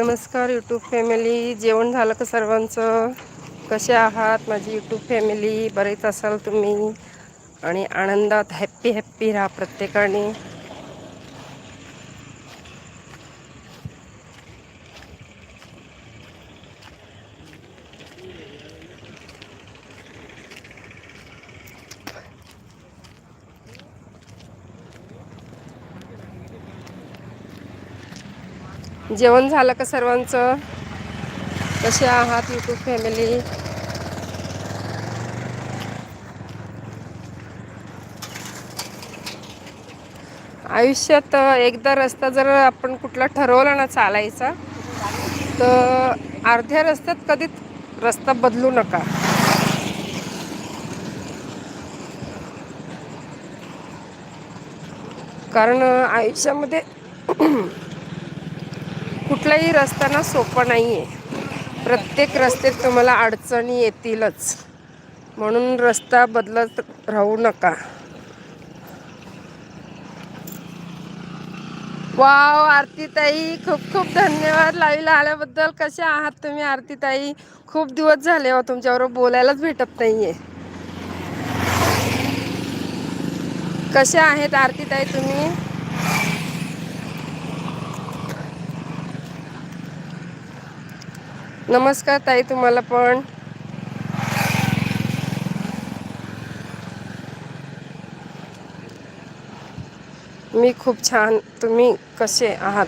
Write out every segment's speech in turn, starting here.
नमस्कार YouTube family जेवण झालं का सर्वांचं? कसे आहात? माझी यूट्यूब फॅमिली बरेच असाल तुम्ही. आणि आनंदात हॅप्पी हॅप्पी राहा प्रत्येकाने. जेवण झालं का सर्वांचं? कसे आहात यूट्यूब फॅमिली आयुष्यात एकदा रस्ता जर आपण कुठला ठरवला ना चालायचा तर अर्ध्या रस्त्यात कधीच रस्ता बदलू नका. कारण आयुष्यामध्ये कुठलाही रस्ता ना सोपा नाही आहे प्रत्येक रस्त्यात तुम्हाला अडचणी येतीलच. म्हणून रस्ता बदलत राहू नका. वाव आरतीताई खूप खूप धन्यवाद. लाईव्हला आल्याबद्दल कसे आहात तुम्ही आरतीताई? खूप दिवस झाले हो तुमच्याबरोबर बोलायलाच भेटत नाहीये. कसे आहेत आरतीताई तुम्ही? नमस्कार ताई तुम्हाला पण. मी खूप छान तुम्ही कसे आहात?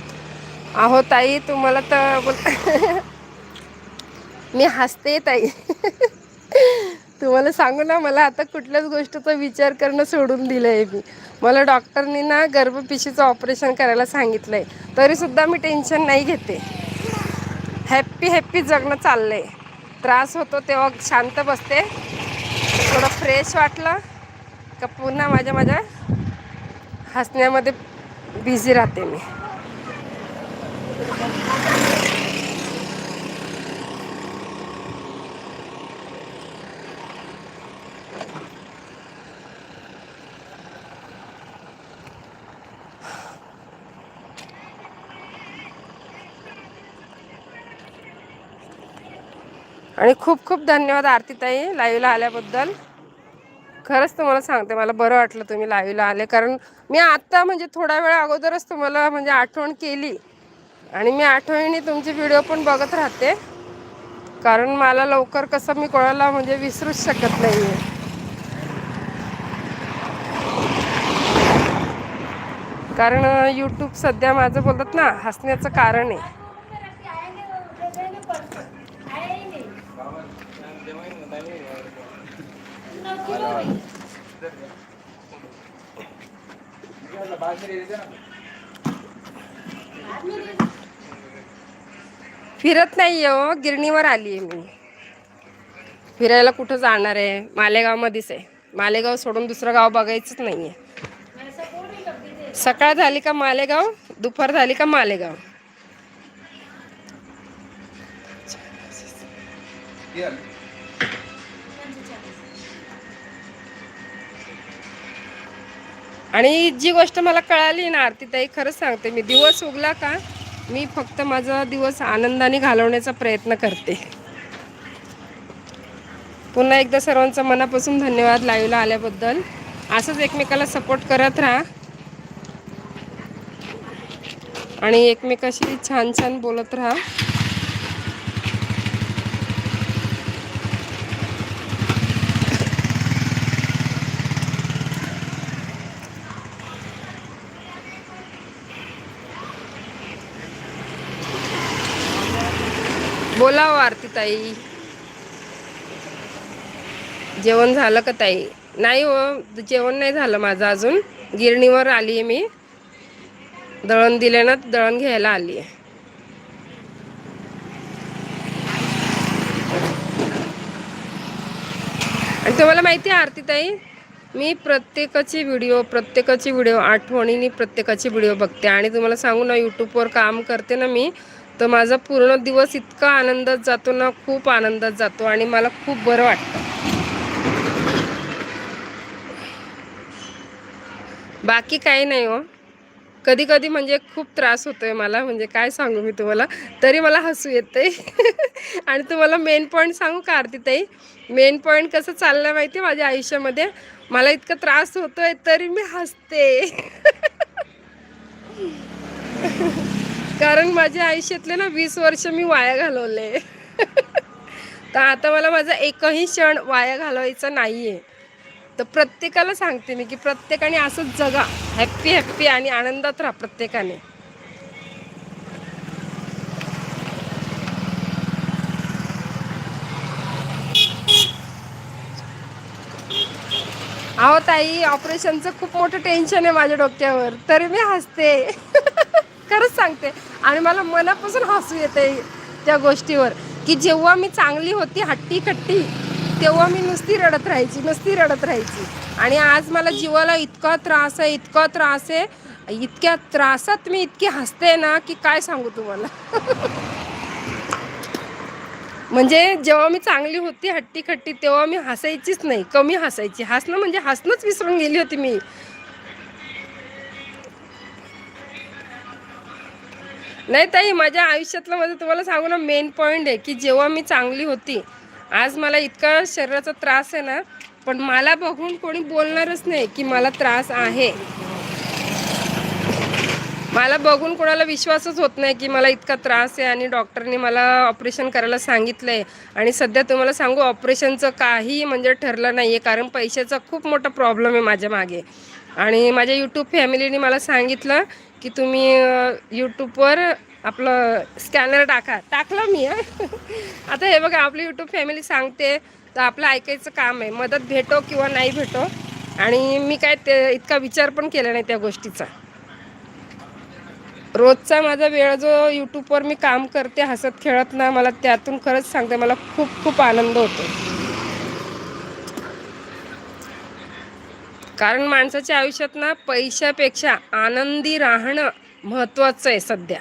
आहो ताई तुम्हाला तर बोल मी हसते ताई. तुम्हाला सांगू ना मला आता कुठल्याच गोष्टीचा विचार करणं सोडून दिलं आहे मी. मला डॉक्टरनी ना गर्भपिशीचं ऑपरेशन करायला सांगितलं आहे तरीसुद्धा मी टेन्शन नाही घेते. हॅप्पी हॅप्पी जगणं चाललं आहे त्रास होतो तेव्हा शांत बसते. थोडं फ्रेश वाटलं का पुन्हा माझ्या माझ्या हसण्यामध्ये बिझी राहते मी. आणि खूप खूप धन्यवाद आरतीताई लाईव्हला आल्याबद्दल. खरंच तुम्हाला सांगते मला बरं वाटलं तुम्ही लाईव्हला आले. कारण मी आत्ता म्हणजे थोड्या वेळ अगोदरच तुम्हाला म्हणजे आठवण केली. आणि मी आठवणीने तुमचे व्हिडिओ पण बघत राहते. कारण मला लवकर कसं मी कोणाला म्हणजे विसरूच शकत नाही आहे कारण यूट्यूब सध्या माझं बोलतात ना हसण्याचं कारण आहे. फिरत नाही हो गिरणीवर आली आहे मी. फिरायला कुठं जाणार आहे? मालेगावमध्येच आहे. मालेगाव सोडून दुसरं गाव बघायचंच नाही आहे सकाळ झाली का मालेगाव? दुपार झाली का मालेगाव? आणि जी गोष्ट मला कळाली ना आरतीताई खरंच सांगते. मी दिवस उगला का मी फक्त माझा दिवस आनंदाने घालवण्याचा प्रयत्न करते. पुन्हा एकदा सर्वांचा मनापासून धन्यवाद लाईव्हला आल्याबद्दल. असंच एकमेकाला सपोर्ट करत राहा. आणि एकमेकाशी छान छान बोलत राहा बोलावं आरती ताई. जेवण झालं का ताई? नाही हो जेवण नाही झालं माझं अजून. गिरणीवर आली आहे मी. दळण दिले ना दळण घ्यायला आली आहे आणि तुम्हाला माहिती आहे आरतीताई मी प्रत्येकाची व्हिडिओ प्रत्येकाची व्हिडिओ आठवणीने प्रत्येकाची व्हिडिओ बघते. आणि तुम्हाला सांगू ना यूट्यूबवर काम करते ना मी तर माझा पूर्ण दिवस इतका आनंदात जातो ना खूप आनंदात जातो आणि मला खूप बरं वाटतं. बाकी काही नाही हो. कधी कधी म्हणजे खूप त्रास होतोय मला म्हणजे काय सांगू मी तुम्हाला? तरी मला हसू येते आणि तुम्हाला मेन पॉईंट सांगू का आरतीताई? मेन पॉईंट कसं चाललं माहिती आहे माझ्या आयुष्यामध्ये? मला इतका त्रास होतोय तरी मी हसते. कारण माझ्या आयुष्यातले ना वीस वर्ष मी वाया घालवले. तर आता मला माझा एकही क्षण वाया घालवायचा नाही आहे तर प्रत्येकाला सांगते मी की प्रत्येकाने असंच जगा. हॅप्पी हॅप्पी आणि आनंदात राहा प्रत्येकाने. अहो ताई ऑपरेशनचं खूप मोठं टेन्शन आहे माझ्या डोक्यावर. तरी मी हसते. खरंच सांगते. आणि मला मनापासून हसू येते त्या गोष्टीवर की जेव्हा मी चांगली होती हट्टी कट्टी तेव्हा मी नुसती रडत राहायची नुसती रडत राहायची. आणि आज मला जीवाला इतका त्रास आहे इतका त्रास आहे इतक्या त्रासात मी इतकी हसते ना की काय सांगू तुम्हाला? म्हणजे जेव्हा मी चांगली होती हट्टी खट्टी तेव्हा मी हसायचीच नाही कमी हसायची. हसणं म्हणजे हसणंच विसरून गेली होती मी. नाही ताई माझ्या आयुष्यातलं माझं तुम्हाला सांगू ना मेन पॉईंट आहे की जेव्हा मी चांगली होती आज मला इतका शरीराचा त्रास आहे ना पण मला बघून कोणी बोलणारच नाही की मला त्रास आहे. मला बघून कोणाला विश्वासच होत नाही की मला इतका त्रास आहे आणि डॉक्टरने मला ऑपरेशन करायला सांगितलं आहे आणि सध्या तुम्हाला सांगू ऑपरेशनचं काही म्हणजे ठरलं नाही आहे कारण पैशाचा खूप मोठा प्रॉब्लेम आहे माझ्या मागे. आणि माझ्या यूट्यूब फॅमिलीने मला सांगितलं की तुम्ही यूट्यूबवर आपलं स्कॅनर टाका. टाकलं मी आता हे बघा आपली यूट्यूब फॅमिली सांगते तर आपलं ऐकायचं काम आहे. मदत भेटो किंवा नाही भेटो. आणि मी काय ते इतका विचार पण केला नाही त्या गोष्टीचा. रोजचा माझा वेळ जो यूट्यूबवर मी काम करते हसत खेळत ना मला त्यातून खरंच सांगते मला खूप खूप आनंद होतो. कारण माणसाच्या आयुष्यात ना पैशापेक्षा आनंदी राहणं महत्त्वाचं आहे सध्या.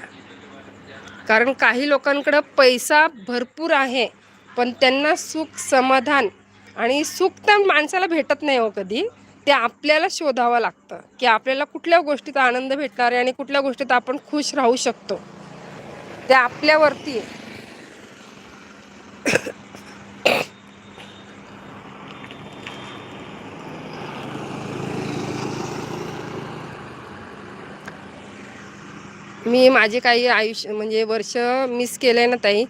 कारण काही लोकांकडं पैसा भरपूर आहे पण त्यांना सुख समाधान आणि सुख तर माणसाला भेटत नाही हो कधी. ते आपल्याला शोधावं लागतं की आपल्याला कुठल्या गोष्टीत आनंद भेटणार आहे आणि कुठल्या गोष्टीत आपण खुश राहू शकतो. ते आपल्यावरती मी माझे काही आयुष्य म्हणजे वर्ष मिस केले ना ताई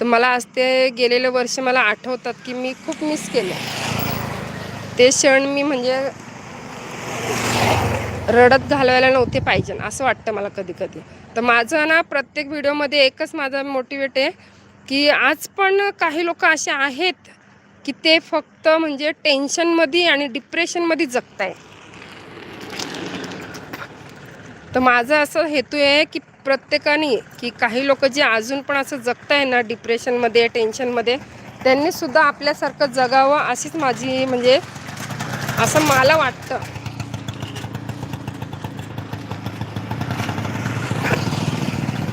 तर मला आज ते गेलेले वर्ष मला आठवतात की मी खूप मिस केले. ते क्षण मी म्हणजे रडत घालवायला नव्हते पाहिजे असं वाटतं मला कधी कधी तर माझं ना प्रत्येक व्हिडिओमध्ये एकच माझा मोटिवेट आहे की आज पण काही लोक असे आहेत की ते फक्त म्हणजे टेन्शनमध्ये आणि डिप्रेशनमध्ये जगत आहे तर माझं असं हेतू आहे की प्रत्येकाने की काही लोक जे अजून पण असं जगताय ना डिप्रेशनमध्ये टेन्शनमध्ये त्यांनी सुद्धा आपल्यासारखं जगावं अशीच माझी म्हणजे असं मला वाटतं.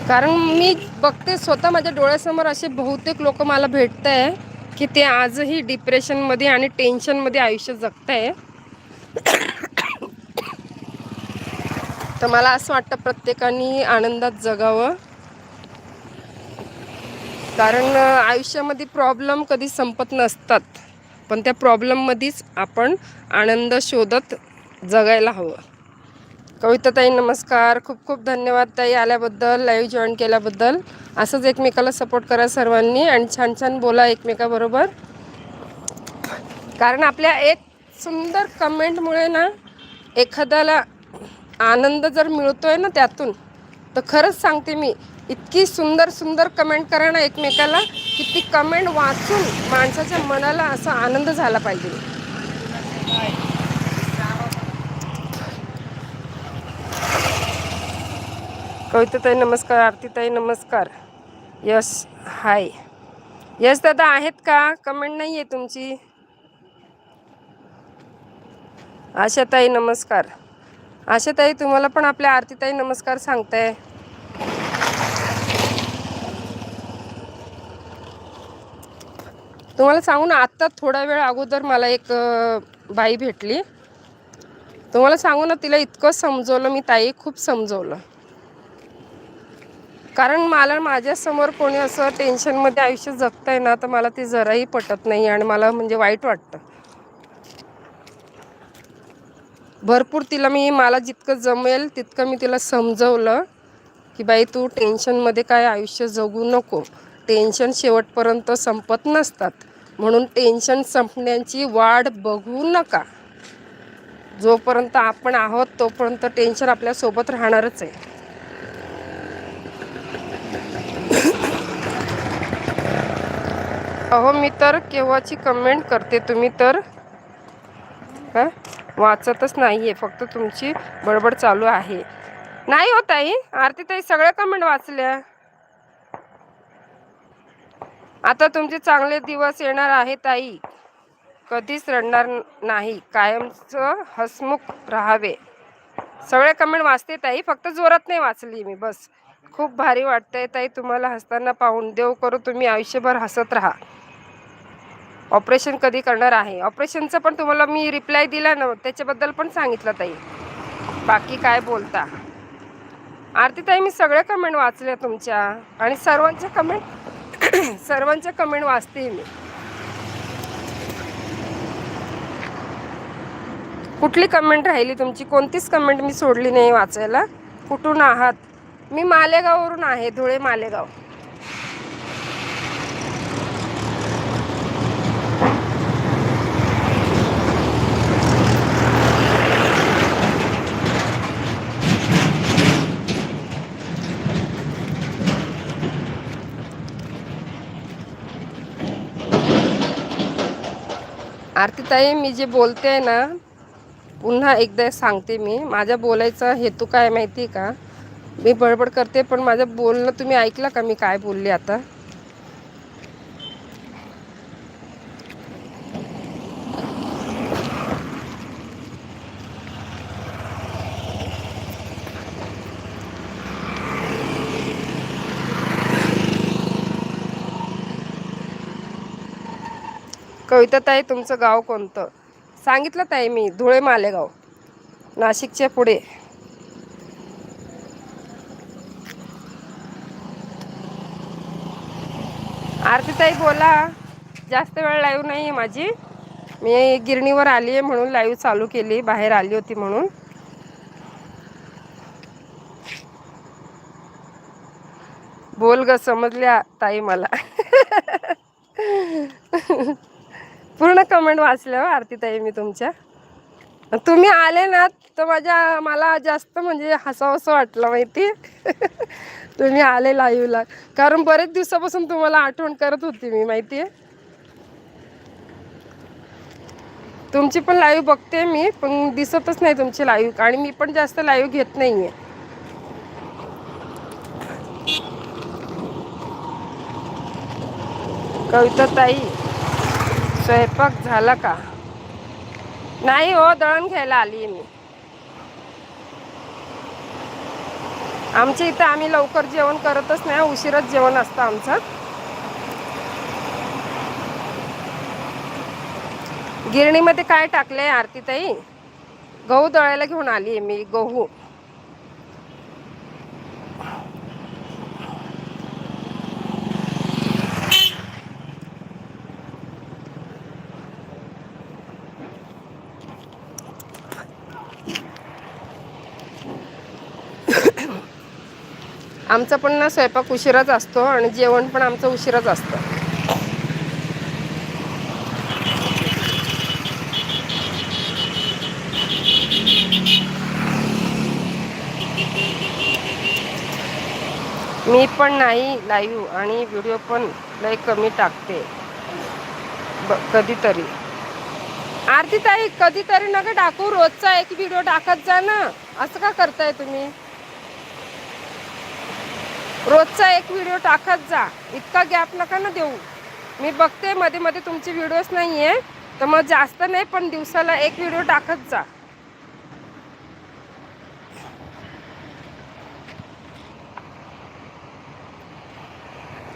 कारण मी बघते स्वतः माझ्या डोळ्यासमोर असे बहुतेक लोक मला भेटत आहे की ते आजही डिप्रेशनमध्ये आणि टेन्शनमध्ये आयुष्य जगत आहे तर मला असं वाटतं प्रत्येकाने आनंदात जगावं. कारण आयुष्यामध्ये प्रॉब्लेम कधी संपत नसतात. पण त्या प्रॉब्लेममध्येच आपण आनंद शोधत जगायला हवं. कविताताई नमस्कार. खूप खूप धन्यवाद ताई आल्याबद्दल लाईव्ह जॉईन केल्याबद्दल. असंच एकमेकाला सपोर्ट करा सर्वांनी आणि छान छान बोला एकमेकाबरोबर. कारण आपल्या एक सुंदर कमेंटमुळे ना एखाद्याला आनंद जर मिळतोय ना त्यातून तर खरंच सांगते मी इतकी सुंदर सुंदर कमेंट करा ना एकमेकाला की ती कमेंट वाचून माणसाच्या मनाला असा आनंद झाला पाहिजे. कविताताई नमस्कार आरतीताई नमस्कार. Yes hi. यस दादा आहेत का? कमेंट नाही आहे तुमची. आशाताई नमस्कार. आशाताई तुम्हाला पण आपल्या आरतीताई नमस्कार सांगताय. तुम्हाला सांगू ना आत्ता थोडा वेळ अगोदर मला एक बाई भेटली. तुम्हाला सांगू ना तिला इतकं समजवलं मी ताई खूप समजवलं. कारण मला माझ्यासमोर कोणी असं टेन्शनमध्ये आयुष्य जगतंय ना तर मला ते जराही पटत नाही आणि मला म्हणजे वाईट वाटतं. भरपूर तिला मी मला जितकं जमेल तितकं मी तिला समजवलं की बाई तू टेन्शनमध्ये काय आयुष्य जगू नको. टेन्शन शेवटपर्यंत संपत नसतात. म्हणून टेन्शन संपण्याची वाढ बघू नका. जोपर्यंत आपण आहोत तोपर्यंत टेन्शन आपल्यासोबत राहणारच आहे. अहो मी तर केव्हाची कमेंट करते तुम्ही तर? हां वाचतच नाही आहे फक्त तुमची बडबड चालू आहे. नाही हो ताई. आरती ताई सगळ्या कमेंट वाचल्या. आता तुमचे चांगले दिवस येणार आहे ताई. कधीच रडणार नाही. कायमचं हसमुख राहावे. सगळे कमेंट वाचते ताई. फक्त जोरात नाही वाचली मी. बस. खूप भारी वाटतंय ताई तुम्हाला हसताना पाहून. देव करू तुम्ही आयुष्यभर हसत राहा. ऑपरेशन कधी करणार आहे? ऑपरेशनचं पण तुम्हाला मी रिप्लाय दिला ना त्याच्याबद्दल पण सांगितलं ताई. बाकी काय बोलता? आरती ताई मी सगळे कमेंट वाचल्या तुमच्या आणि सर्वांच्या कमेंट सर्वांच्या कमेंट वाचते मी. कुठली कमेंट राहिली तुमची? कोणतीच कमेंट मी सोडली नाही वाचायला. कुठून आहात? मी मालेगाववरून आहे धुळे मालेगाव. आरतीताई मी जे बोलते आहे ना पुन्हा एकदा सांगते मी. माझ्या बोलायचा हेतू काय माहिती आहे का? मी बडबड करते पण माझं बोलणं तुम्ही ऐकलं का? मी काय बोलले आता? कविता ताई तुमचं गाव कोणतं? सांगितलं ताई मी धुळे मालेगाव. नाशिकच्या पुढे. आरतीताई बोला. जास्त वेळ लाईव्ह नाही आहे माझी. मी गिरणीवर आली आहे म्हणून लाईव्ह चालू केली बाहेर आली होती म्हणून. बोल ग समजल्या ताई मला. पूर्ण कमेंट वाचल्या हो, आरतीताई आरती ताई मी तुमच्या. तुम्ही आले ना तर माझ्या मला जास्त म्हणजे हसावंसं वाटलं माहिती. तुम्ही आले लाईव्हला कारण बरेच दिवसापासून तुम्हाला आठवण करत होती मी माहिती आहे. तुमची पण लाईव्ह बघते मी पण दिसतच नाही तुमची लाईव्ह आणि मी पण जास्त लाईव्ह घेत नाहीये. कविता ताई स्वयंपाक झाला का? नाही हो दळण घ्यायला आली मी. आमच्या इथं आम्ही लवकर जेवण करतच नाही उशीरच जेवण असतं आमचं. गिरणीमध्ये काय टाकलंय आरती ताई गहू दळायला घेऊन आली आहे मी गहू. आमचा पण ना स्वयंपाक उशिराच असतो आणि जेवण पण आमचं उशिराच असतं. मी पण नाही लाईव्ह आणि व्हिडिओ पण लय कमी टाकते. ब कधीतरी. आरती ताई कधीतरी नका टाकू रोजचा एक व्हिडिओ टाकत जा ना. असं का करताय तुम्ही? रोजचा एक व्हिडिओ टाकत जा. इतका गॅप नका ना देऊ. मी बघते मध्ये मध्ये तुमचे व्हिडिओज नाही आहे तर मग जास्त नाही पण दिवसाला एक व्हिडिओ टाकत जा.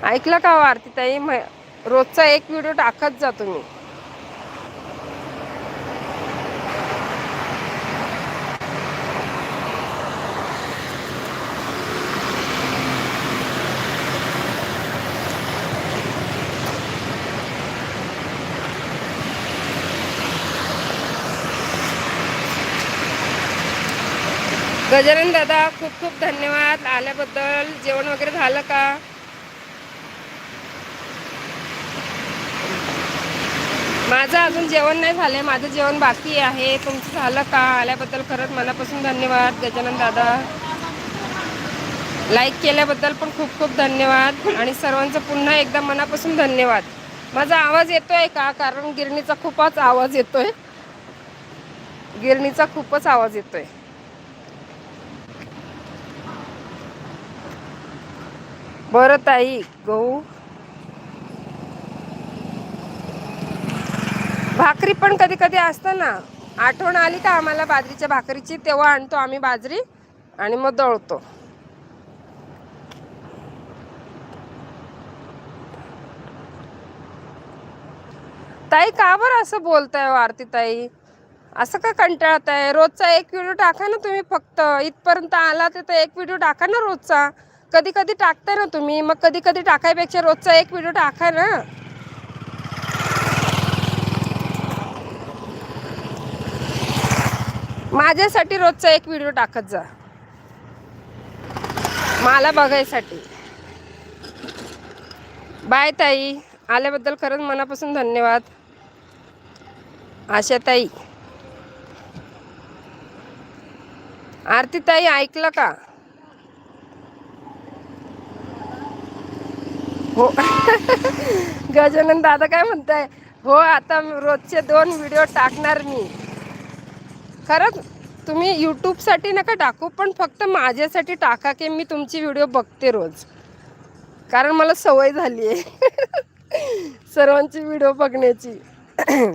ऐकलं का आरती आरतीताई? म रोजचा एक व्हिडिओ टाकत जा तुम्ही. गजानन दादा खूप खूप धन्यवाद. आल्याबद्दल जेवण वगैरे झालं का? माझं अजून जेवण नाही झालंय माझं जेवण बाकी आहे. तुमचं झालं का? आल्याबद्दल खरंच मनापासून धन्यवाद गजानन दादा. लाईक केल्याबद्दल पण खूप खूप धन्यवाद आणि सर्वांचं पुन्हा एकदा मनापासून धन्यवाद. माझा आवाज येतोय का? कारण गिरणीचा खूपच आवाज येतोय. गिरणीचा खूपच आवाज येतोय. बरं ताई गहू. भाकरी पण कधी कधी असतं ना. आठवण आली का आम्हाला बाजरीच्या भाकरीची तेव्हा आणतो आम्ही बाजरी आणि मग दळतो. ताई का बरं असं बोलताय हो आरती ताई? असं का कंटाळत आहे रोजचा एक व्हिडिओ टाका ना तुम्ही फक्त. इथपर्यंत आला तर एक व्हिडिओ टाका ना रोजचा. कधी कधी टाकताय ना तुम्ही. मग कधी कधी टाकायपेक्षा रोजचा एक व्हिडिओ टाका ना. माझ्यासाठी रोजचा एक व्हिडिओ टाकत जा. मला बघायसाठी. बाय ताई. आल्याबद्दल खरंच मनापासून धन्यवाद. आशा ताई आरती ताई ऐकलं का? हो. गजानन दादा काय म्हणताय? हो आता रोजचे दोन व्हिडिओ टाकणार मी. खरंच तुम्ही यूट्यूबसाठी नका टाकू पण फक्त माझ्यासाठी टाका की मी तुमची व्हिडिओ बघते रोज. कारण मला सवय झाली आहे सर्वांची व्हिडिओ बघण्याची.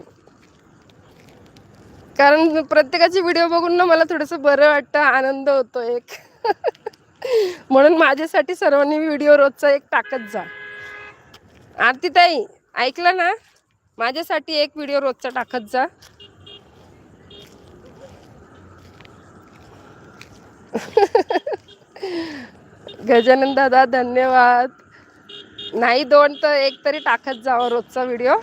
कारण प्रत्येकाची व्हिडिओ बघून ना मला थोडंसं बरं वाटतं आनंद होतो एक. म्हणून माझ्यासाठी सर्वांनी व्हिडिओ रोजचा एक टाकत जा. आरती ताई ऐकलं ना? माझ्यासाठी एक व्हिडिओ रोजचा टाकत जा. गजानन दादा धन्यवाद. नाही दोन तर एक तरी टाकत जावं रोजचा व्हिडिओ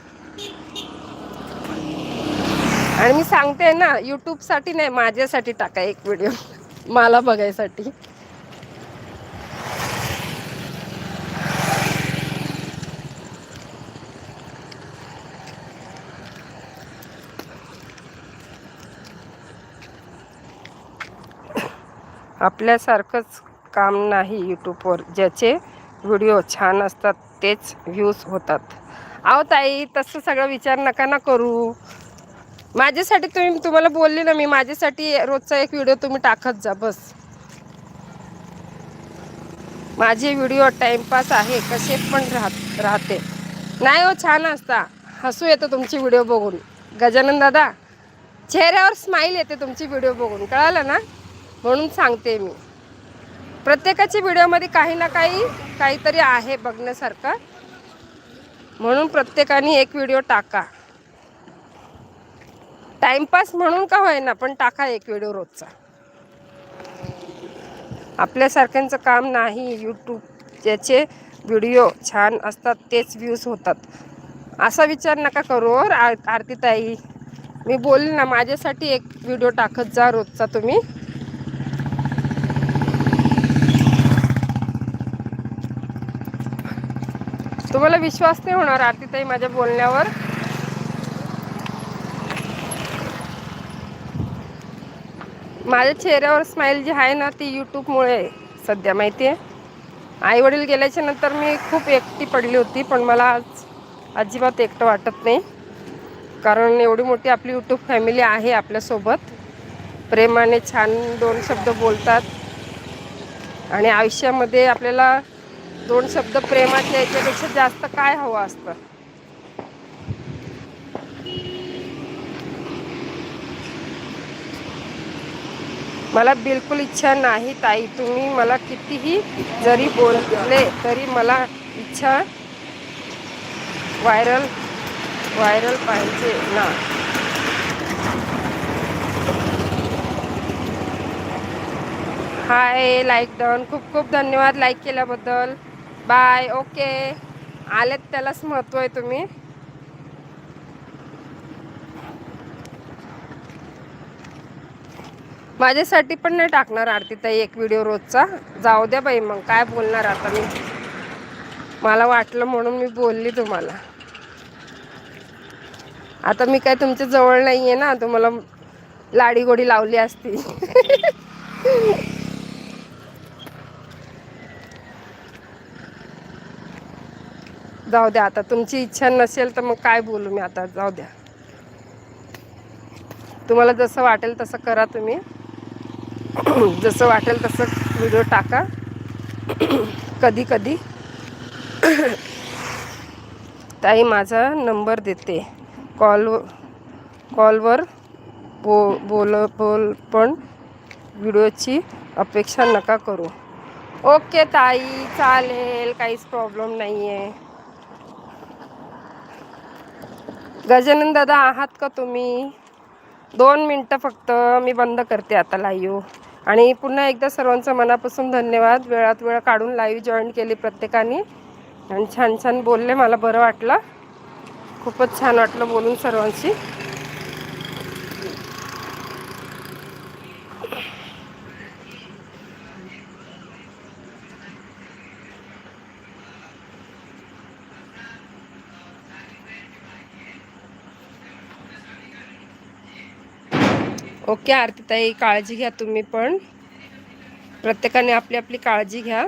आणि मी सांगते ना यूट्यूबसाठी नाही माझ्यासाठी टाका एक व्हिडिओ मला बघायसाठी. आपल्यासारखंच काम नाही यूट्यूबवर ज्याचे व्हिडिओ छान असतात तेच व्ह्यूज होतात. अहो ताई तसं सगळं विचार नका ना करू. माझ्यासाठी तुम्ही तुम्हाला बोलले ना मी माझ्यासाठी रोजचा एक व्हिडिओ तुम्ही टाकत जा बस. माझे व्हिडिओ टाईमपास आहे कसे पण राहत राहते. नाही हो छान असता. हसू येतं तुमची व्हिडिओ बघून. गजानन दादा चेहऱ्यावर स्माईल येते तुमची व्हिडिओ बघून. कळालं ना? म्हणून सांगते मी. प्रत्येकाच्या व्हिडिओमध्ये काही ना काही काहीतरी आहे बघण्यासारखं. म्हणून प्रत्येकाने एक व्हिडिओ टाका. टाइमपास म्हणून का होईना पण टाका एक व्हिडिओ रोजचा. आपल्यासारख्यांचं काम नाही यूट्यूब ज्याचे व्हिडिओ छान असतात तेच व्ह्यूज होतात. असा विचार नका करू आर आरतीताई. मी बोलली ना माझ्यासाठी एक व्हिडिओ टाकत जा रोजचा तुम्ही. तुम्हाला विश्वास नाही होणार आरतीताई माझ्या बोलण्यावर. माझ्या चेहऱ्यावर स्माईल जी आहे ना ती यूट्यूबमुळे सध्या माहिती आहे. आई वडील गेल्याच्यानंतर मी खूप एकटी पडली होती पण मला आज अजिबात एकटं वाटत नाही. कारण एवढी मोठी आपली यूट्यूब फॅमिली आहे आपल्यासोबत. प्रेमाने छान दोन शब्द बोलतात. आणि आयुष्यामध्ये आपल्याला दोन शब्द प्रेमाचे याच्यापेक्षा जास्त काय हवं असतं? मला बिलकुल इच्छा नाही ताई. तुम्ही मला कितीही जरी बोलले तरी मला इच्छा व्हायरल व्हायरल पाहिजे ना. Hi like done. खूप खूप धन्यवाद लाईक केल्याबद्दल. Bye okay. आलेत त्यालाच महत्त्व आहे तुम्ही. माझ्यासाठी पण नाही टाकणार आरती ताई एक व्हिडिओ रोजचा. जाऊ द्या बाई मग काय बोलणार आता मी? मला वाटलं म्हणून मी बोलली तुम्हाला. आता मी काय तुमच्या जवळ नाही आहे ना तुम्हाला लाडी गोडी लावली असती. जाऊ द्या आता तुमची इच्छा नसेल तर मग काय बोलू मी आता? जाऊ द्या. तुम्हाला जसं वाटेल तसं करा तुम्ही. जसं वाटेल तसं व्हिडिओ टाका. कधी कधी. ताई माझा नंबर देते. कॉल कॉलवर बो बोल बोल पण व्हिडिओची अपेक्षा नका करू. ओके ताई चालेल काहीच प्रॉब्लेम नाही आहे गजानन दादा आहात का तुम्ही? दोन मिनटं फक्त मी बंद करते आता लाईव्ह आणि पुन्हा एकदा सर्वांचं मनापासून धन्यवाद. वेळात वेळ काढून लाईव्ह जॉईन केली प्रत्येकाने. आणि छान छान बोलले मला बरं वाटलं. खूपच छान वाटलं बोलून सर्वांशी. ओके आरतीताई काळजी घ्या तुम्ही पण. प्रत्येकाने आपली आपली काळजी घ्या.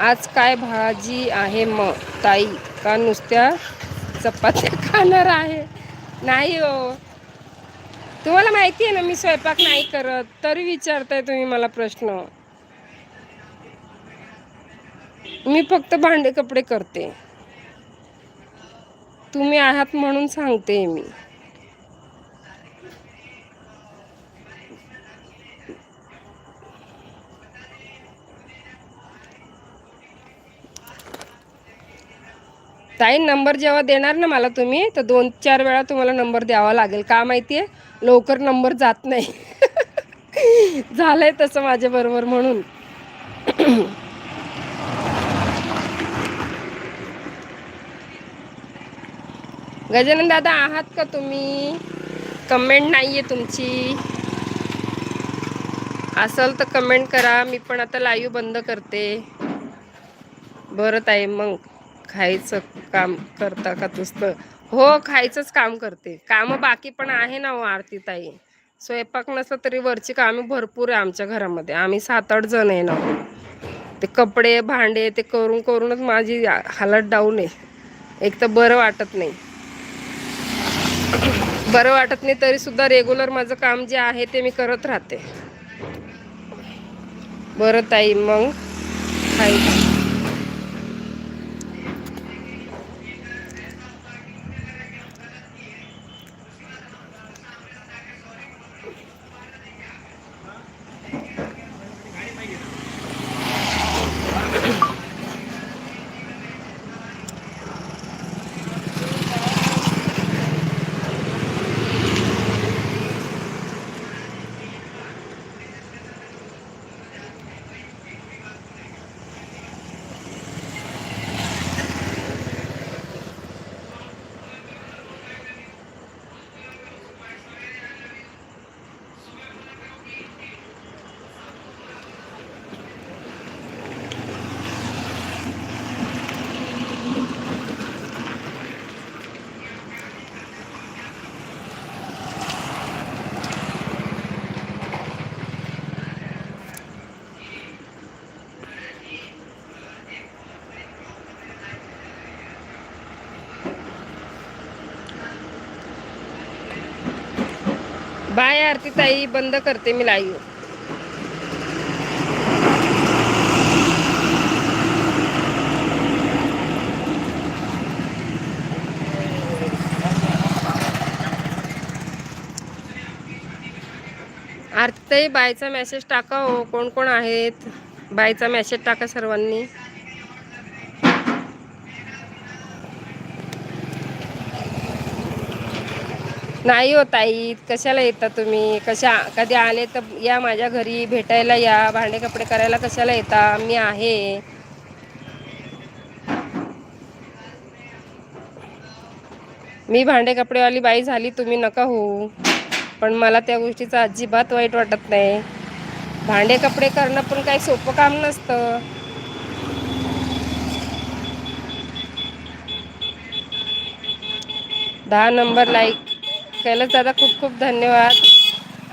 आज काय भाजी आहे मग ताई? का नुसत्या चपात्या खाणार आहे? नाही हो. तुम्हाला माहिती आहे ना मी स्वयंपाक नाही करत. तरी विचारताय तुम्ही मला प्रश्न. मी फक्त भांडे कपडे करते. तुम्ही आहात म्हणून सांगते मी. ताई नंबर जेव्हा देणार ना मला तुम्ही तर दोन चार वेळा तुम्हाला नंबर द्यावा लागेल. का माहिती आहे? लवकर नंबर जात नाही. झालंय तसं माझ्याबरोबर म्हणून. गजानन दादा आहात का तुम्ही? कमेंट नाही आहे तुमची. असल तर कमेंट करा. मी पण आता लाईव्ह बंद करते. बरं ताई मग. खायचं काम करता का तुझं हो खायचंच काम करते. कामं बाकी पण आहे ना हो आरती ताई स्वयंपाक नसलं तरी वरची कामे भरपूर आहे आमच्या घरामध्ये. आम्ही सात आठ जण आहे ना हो. ते कपडे भांडे ते करून करूनच माझी हालत डाऊन आहे. एक तर बरं वाटत नाही. बरं वाटत नाही तरी सुद्धा रेग्युलर माझं काम जे आहे ते मी करत राहते. बरं ताई मग? खायचं बाय आरती ताई बंद करते मी लाईव्ह आरती ताई बायचा मेसेज टाका हो कोण कोण आहेत? बायचा मेसेज टाका सर्वांनी. नाही हो ताई कशाला येता तुम्ही? कशा कधी आले तर या माझ्या घरी भेटायला या भांडे कपडे करायला कशाला येता? मी आहे. मी भांडे कपडेवाली बाई झाली तुम्ही नका होऊ. पण मला त्या गोष्टीचं अजिबात वाईट वाटत नाही. भांडे कपडे करणं पण काही सोपं काम नसतं. दहा नंबर लाईक कैलास दादा खूप खूप धन्यवाद.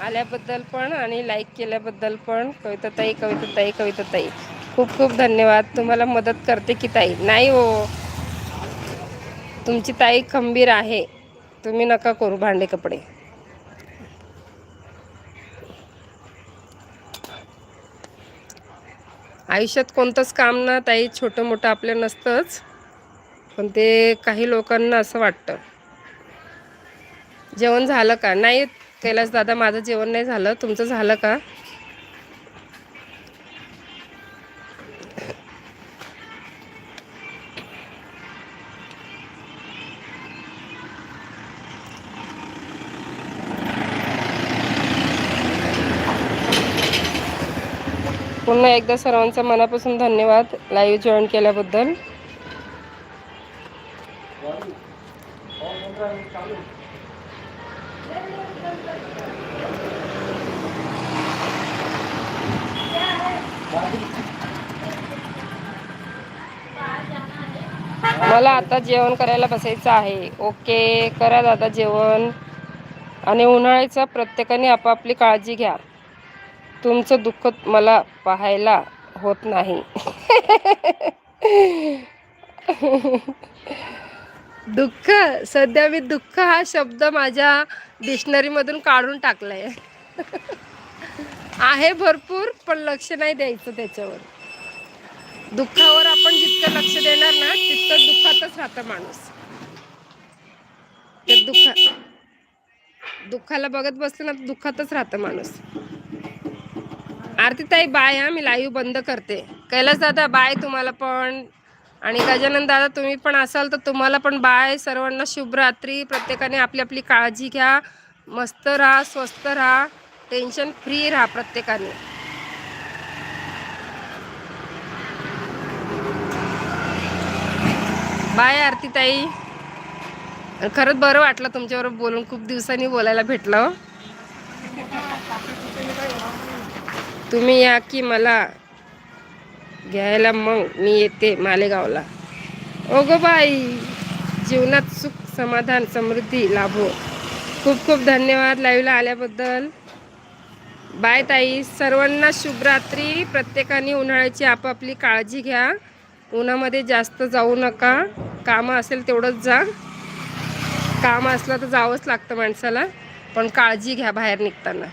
आल्याबद्दल पण आणि लाईक केल्याबद्दल पण. कविता ताई कविता ताई कविता ताई. खूप खूप धन्यवाद. तुम्हाला मदत करते की ताई. नाही हो. तुमची ताई खंबीर आहे. तुम्ही नका करू भांडे कपडे. आयुष्यात कोणतंच काम ना ताई छोटं मोठं आपलं नसतंच. पण ते काही लोकांना असं वाटतं. जेवण झालं का? नाही कैलास दादा माझं जेवण नाही झालं. तुमचं झालं का? पुन्हा एकदा सर्वांचा मनापासून धन्यवाद लाईव्ह जॉईन केल्याबद्दल. मला आता जेवण करायला बसायचं आहे. ओके करा दादा जेवण. आणि उन्हाळ्याचा प्रत्येकाने आपापली काळजी घ्या. तुमचं दुःख मला पाहायला होत नाही. दुःख सध्या मी दुःख हा शब्द माझ्या डिक्शनरीमधून काढून टाकलाय. आहे आहे भरपूर पण लक्ष नाही द्यायचं त्याच्यावर. दुःखावर आपण जितकं लक्ष देणार ना तितकं दुःखातच राहतं माणूस. ते दुःख दुःखाला बघत बसलं ना तर दुःखातच राहतं माणूस. आरती ताई बाय हा मी लाईव्ह बंद करते. कैलास दादा बाय तुम्हाला पण. आणि गजानन दादा तुम्ही पण असाल तर तुम्हाला पण बाय. सर्वांना शुभरात्री. प्रत्येकाने आपली आपली काळजी घ्या. मस्त राहा स्वस्त राहा. टेन्शन फ्री राहा प्रत्येकाने. बाय आरती ताई खरंच बरं वाटलं तुमच्याबरोबर बोलून. खूप दिवसांनी बोलायला भेटलं हो. तुम्ही या की मला घ्यायला मग मी येते मालेगावला. ओ बाई जीवनात सुख समाधान समृद्धी लाभो. खूप खूप धन्यवाद लाईव्हला आल्याबद्दल. बाय ताई. सर्वांना शुभरात्री प्रत्येकाने उन्हाळ्याची आपापली काळजी घ्या. उन्हामध्ये जास्त जाऊ नका. कामं असेल तेवढंच जा. काम असलं तर जावंच लागतं माणसाला. पण काळजी घ्या बाहेर निघताना.